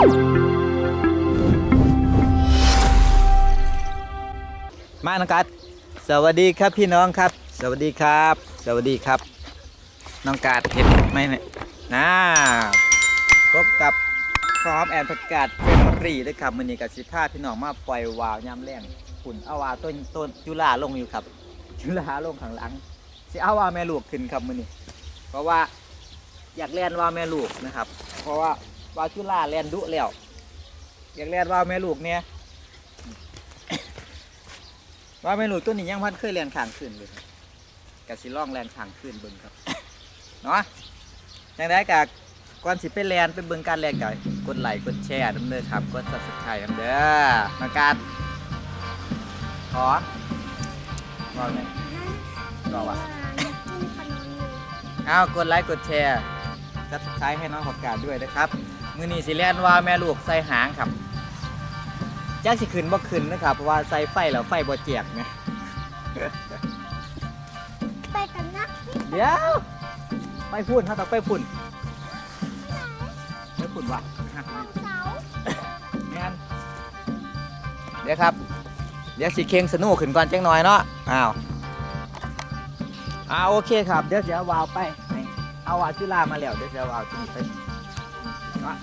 มาน้องกัดสวัสดีครับพี่น้องครับ สวัสดีครับ สวัสดีครับ น้องกัดเห็นไหมเนี่ยนะพบกับพร้อมแอนประกาศเฟรนรีด้วยครับมือนี้กับสิพาพี่น้องมาปล่อยวาวยามแรงฝุ่นอาวาต้นต้นจุฬาลงอยู่ครับ จุฬาลงข้างหลังสิอาวาแม่ลูกขึ้นครับมือนี้ เพราะว่าอยากเล่นวาแม่ลูกนะครับ เพราะว่า วาจุฬาเล่นดุแล้วอยากเล่นวาแม่ลูกเนี่ยว่าเมนูตัวนี้ยังพันเคยเรียนขางขึ้นเลยครับกะสิล่องแลนขางขึ้นเบิ่งครับเนาะยังได้กะก่อนสิไปแลนไปเบิ่งการแลนกะกดไลค์กดแชร์น้ำเด้อครับกด subscribe น้ำเด้อมาการขอบอกเลยบอกว่าเอากดไลค์กดแชร์ subscribe ให้น้องขอบการด้วยนะครับ มือนี้สิแลนว่าแม่ลูกใส่หางครับจักสิขึ้นบ่ขึ้นนะครับเพราะว่าใส่ไฟแล้วไฟบ่เจียกไงไปกันนะเดี๋ยวไปพุ่นเขาต้องไปพุ่นไปพุ่นวะวันเสาร์งานเดี๋ยวครับ เดี๋ยวสีเค็งสนุกขึ้นก่อนจังหน่อยเนาะอ้าวอ้าวโอเคครับเดี๋ยวจะเอาวาวไปให้เอาวาวจุฬามาแล้วเดี๋ยวจะเอาวาวที่นี่ไปเนาะ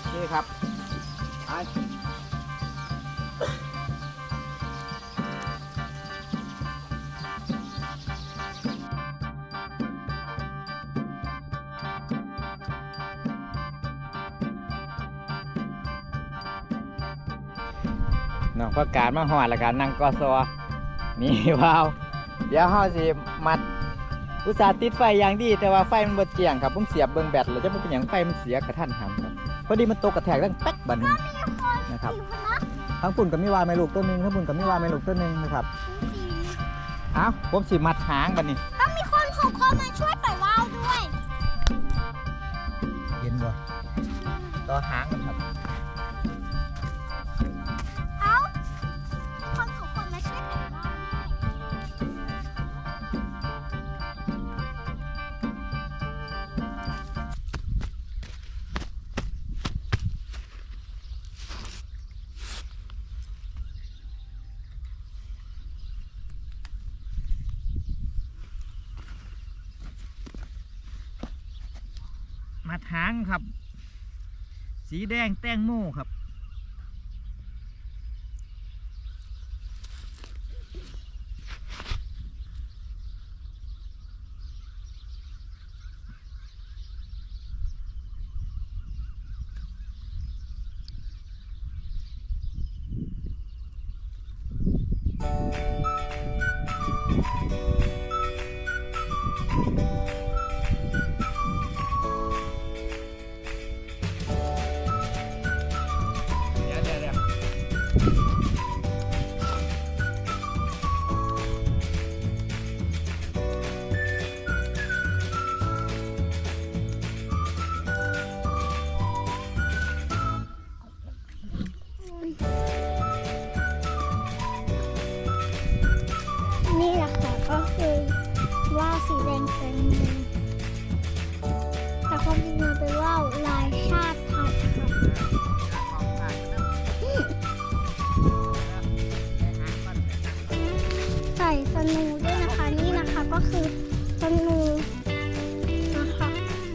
โอเครับไปน้องประกาศมาหอดแล้วกันนั่งกอซอนี่ว้าว เดี๋ยวเฮาสิมัด อุตส่าห์ติดไฟอย่างดี แต่ว่าไฟมันบ่เจียงครับผมเสียบเบิ่งแบตแล้วจะบ่เป็นหยังไฟมันเสียกระทันหันครับพอดีมันตกกระแทกดังแป๊กบัดนี้นะครับอยู่พนักทั้งปุ่นกับมิวาแม่ลูกตัวหนึงทั้งปุ่นกับมิวาแม่ลูกตัวหนึงนะครับเอ้าผมสิมัดหางบัดนี้ต้องมีคนหกคนมาช่วยปล่อยว่าวด้วยเห็นบ่ต่อหางกัน มาทางครับ สีแดงแตงโมครับ สนูด้วยนะคะนี่นะคะก็คือสนูนะคะ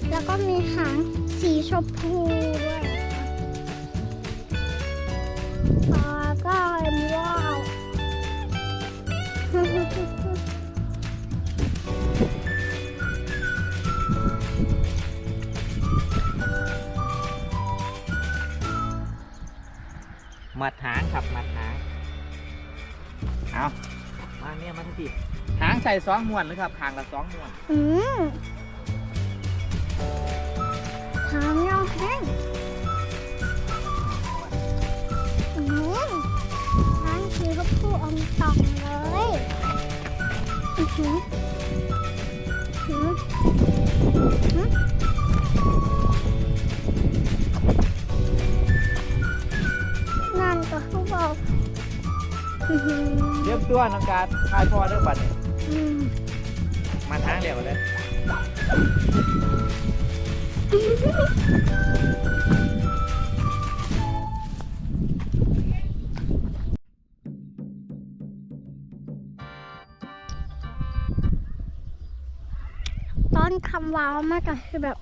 แล้วก็มีหางสีชมพูด้วยนะคะแล้วก็เป็นว่าวมัดหางครับมัด มาทันทีหางใส่สองม้วนนะครับหางละสองม้วนอืมหางยาวแห้งอืมหางคือเขาพูดอมตองเลยอือหือหือหือนั่นก็เขาบอก เรียบตัวน้องการทายพ่อเรื่องบัดนี้มาทางเดียวเลยตอนคำว้าวมากก็คือแบบ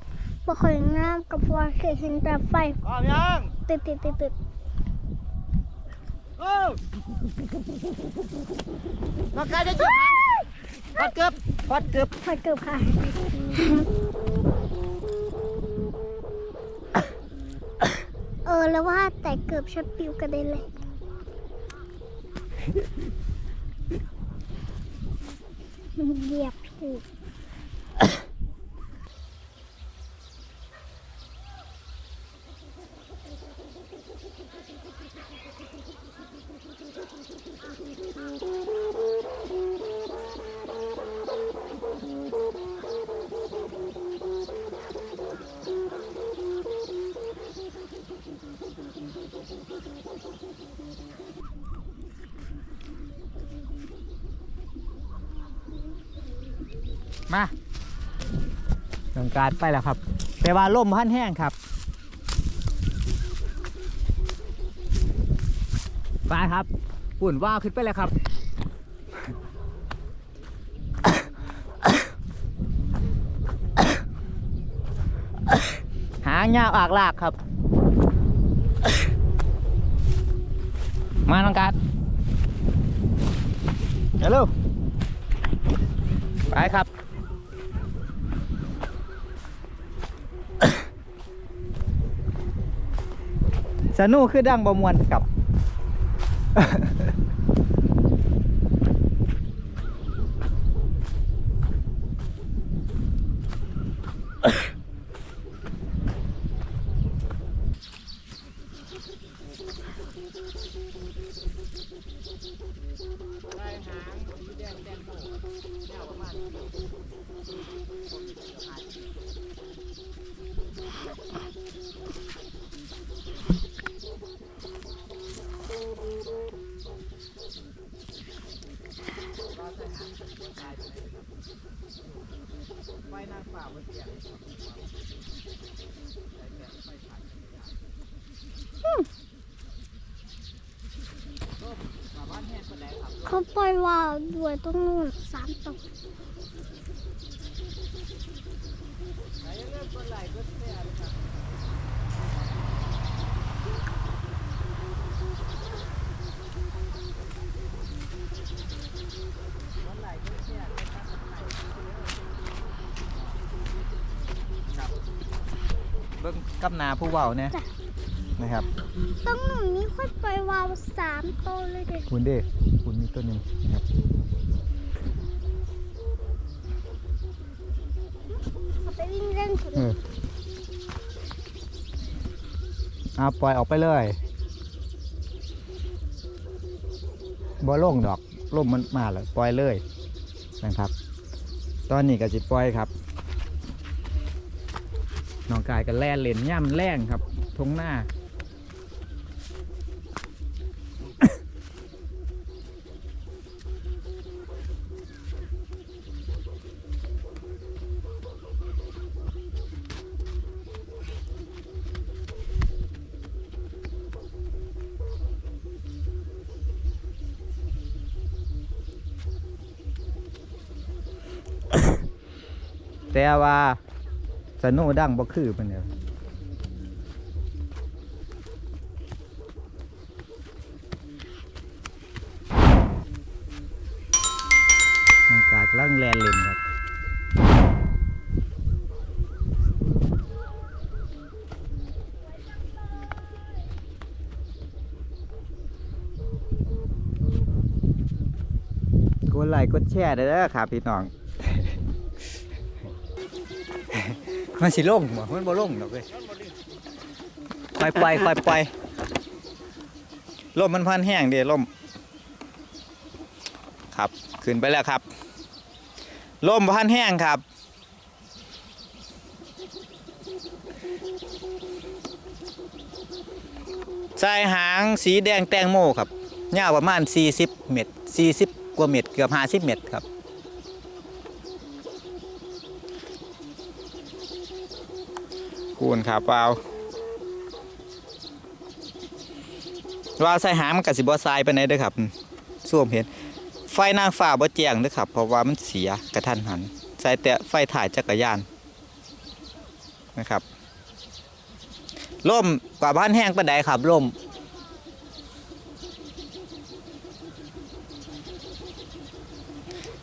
บ่เคยงามกับพวกเคยเห็นแต่ไฟพร้อมยังติดติดติดติด น้องกายจะจุดพอดเกือบพอดเกือบไฟเกือบค่ะ เออแล้วว่าแต่เกือบชัดปิวกระเด็นเลยเหยียบผิว มาน้องการไปแล้วครับ แต่ว่าล่มพันแห้งครับไปครับปุ่นว่าขึ้นไปแล้วครับหางยาวอากลากครับ มาน้องการเร็วไปครับ สนุกคือดังบะมวนกับาวด้วยตรงนู้นสามตัวเบิ้งกับนาผู้เว้าเนี่ยจ้ะนะครับตรงนู้นนี่ค่อยปล่อยวาวสามตัวเลยเด็ก คุณเด้คุณมี ตัวหนึ่งนะครับเขาไปวิ่งเล่นถึงเออเอาปล่อยออกไปเลยบ่ลงดอกลมมันมาแล้วปล่อยเลยนะครับ ตอนนี้ก็สิปล่อยครับน้องกายก็แล่นเล่นย่ำแรงครับทงหน้า แต่ว่าสนุดังบ่คือเพิ่นเด้อมันกากลังแลนเล่นครับกดไลค์กดแชร์ได้เด้อครับพี่น้อง มันสิลงบ่มันบ่ลงดอกเว้ยปล่อยปล่อยปล่อยปล่อยลมมันพันแห้งเด้ลมครับขึ้นไปแล้วครับลมพันแห้งครับ สายหางสีแดงแตงโมครับยาวประมาณ 40 เมตร 40 กว่าเมตร เกือบ 50 เมตรครับ คูณขาเปล่าว่าใส่หางมันกับสิบอทรายไปไหนดเด้อครับส่วมเห็น ไฟนางฟ้าบ่แจ้งเด้อครับ เพราะว่ามันเสียกระทันหันใส่แต่ไฟถ่ายจักรยานนะครับล่มกว่าบ้านแห้งปานใดครับล่ม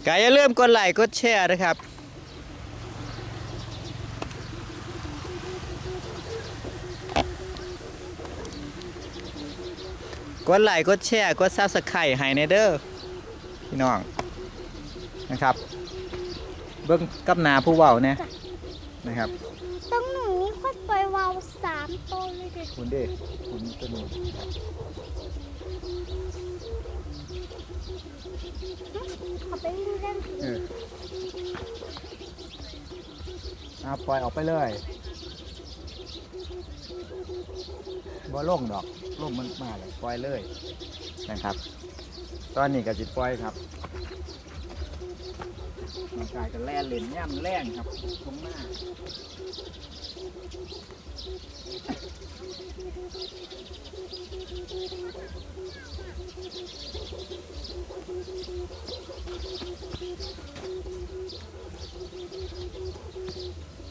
ก็อย่าลืมกดไลค์กดแชร์นะครับ กดไลค์กดแชร์กดซับสไครต์ให้ในเด้อพี่น้องนะครับ เบิ้งกับหนาผู้เว้าเนี่ยนะครับตรงหนูนี่ค่อยปล่อยวาวสามตัวเลยเด็กคุณเด้คุณตัวนี้ขอไปวิ่งเล่นเออเอาปล่อยออกไปเลย บ่ลงดอกลงมันมาเลยปล่อยเลยนะครับ ตอนนี้ก็สิตปล่อยครับร่างกายก็แล่นเล่นย่ำแรงครับตรงหน้า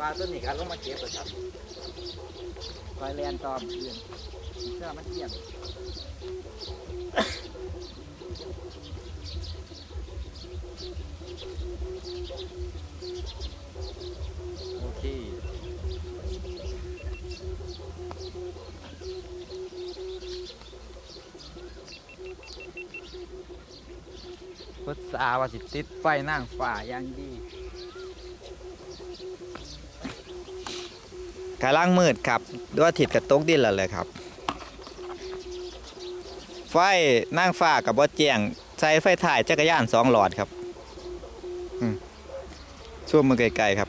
ว่าต้นนี้การลงมาเก็บเลยครับคอยแลนตอมเพื่อนเสื้อมันเที่ยมโอเคพุทธาว่าสิติดไฟนั่งฝ่าอย่างดี กำลังมืดครับด้วยอาทิตย์กระตกดินแล้วเลยครับ ไฟนั่งฟ้ากับบ่แจงใช้ไฟถ่ายจักรยานสองหลอดครับช่วงมือไกลๆครับ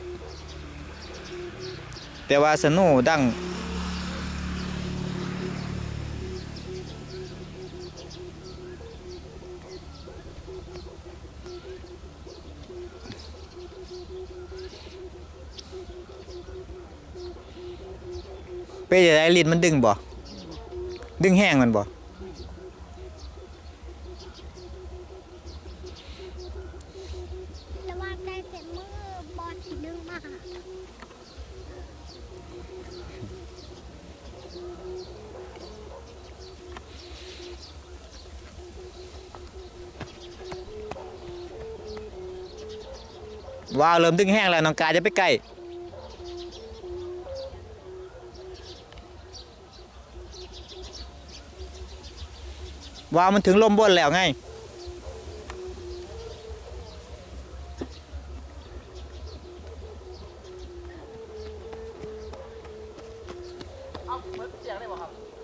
แต่ว่าสนุดัง เป้จะได้ลิ้นมันดึงบ่ดึงแห้งมันบ่ระวังได้เจ็บมือบอลทีนึงมาว้าวเริ่มดึงแห้งแล้วน้องกาจะไปใกล้ ว้าวมันถึงลมบนแล้วไง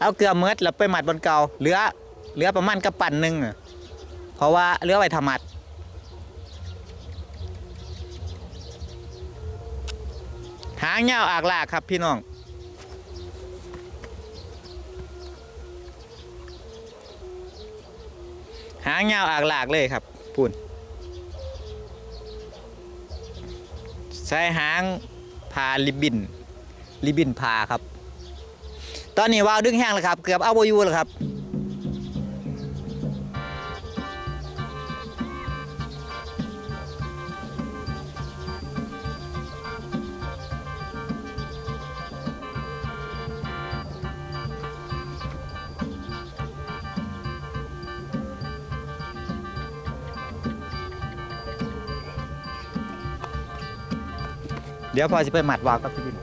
เอาเกลือเมืดแล้วไปหมัดบนเกาเหลือเหลือประมาณกระปั่นหนึ่งอะเพราะว่าเหลือไว้ทำมัดหางเงาวอากลากครับพี่น้องางเงาวอากหลากเลยครับพูนใช้หางพาลิบินลิบินพาครับ ตอนนี้วาวดึงแห้งแล้วครับ เกือบเอาโบยูแล้วครับ ดี๋ยวพอสิไปหมัดวาวกับพี่บิน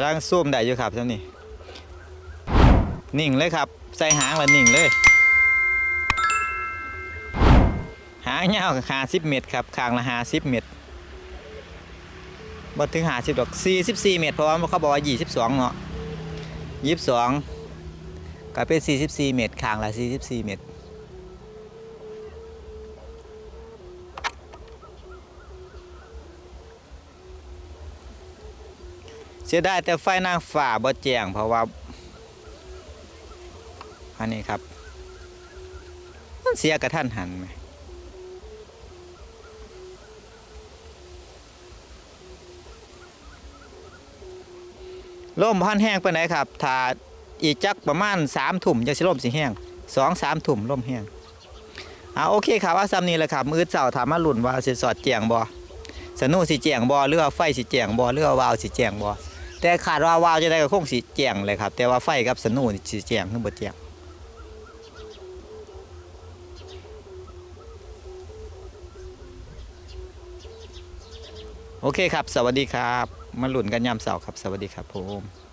ำลังซูมได้อยู่ครับเท่านี้นิ่งเลยครับ ใส่หางแล้วนิ่งเลย หางยาวหาสิบเมตรครับคางละหาสิบเมตรบ่ถึงหาสิบดอกสี่สิบสี่เมตรเพราะว่าเขาบอกว่ายี่สิบสองเนาะยี่สิบสองก็เป็นสี่สิบสี่เมตรคางละสี่สิบสี่เมตร เสียดายแต่ไฟนางฝ่าบ่แจ้งเพราะว่าอันนี้ครับ มันเสียกระทันหันไหมลมพันแห้งไปไหนครับ ถ้าอีกจักประมาณสามถุ่มจะสิลมสิแห้งสองสามถุ่มลมแห้งอ่าโอเคครับว่าซ้ำนี้แหละครับ มือเสาถามมาหลุนว่าสิสอดแจงบ่สนุสิแจงบ่หรือไฟสิแจงบ่หรือวาวาสิแจงบ่ แต่ขาดว่าวาวจะได้ก็คงสีแจงเลยครับ แต่ว่าไฟกับสนุนี่สีแจงขึ้นบดแจงโอเคครับ สวัสดีครับ มาหลุนกันยามเสาร์ครับ สวัสดีครับผม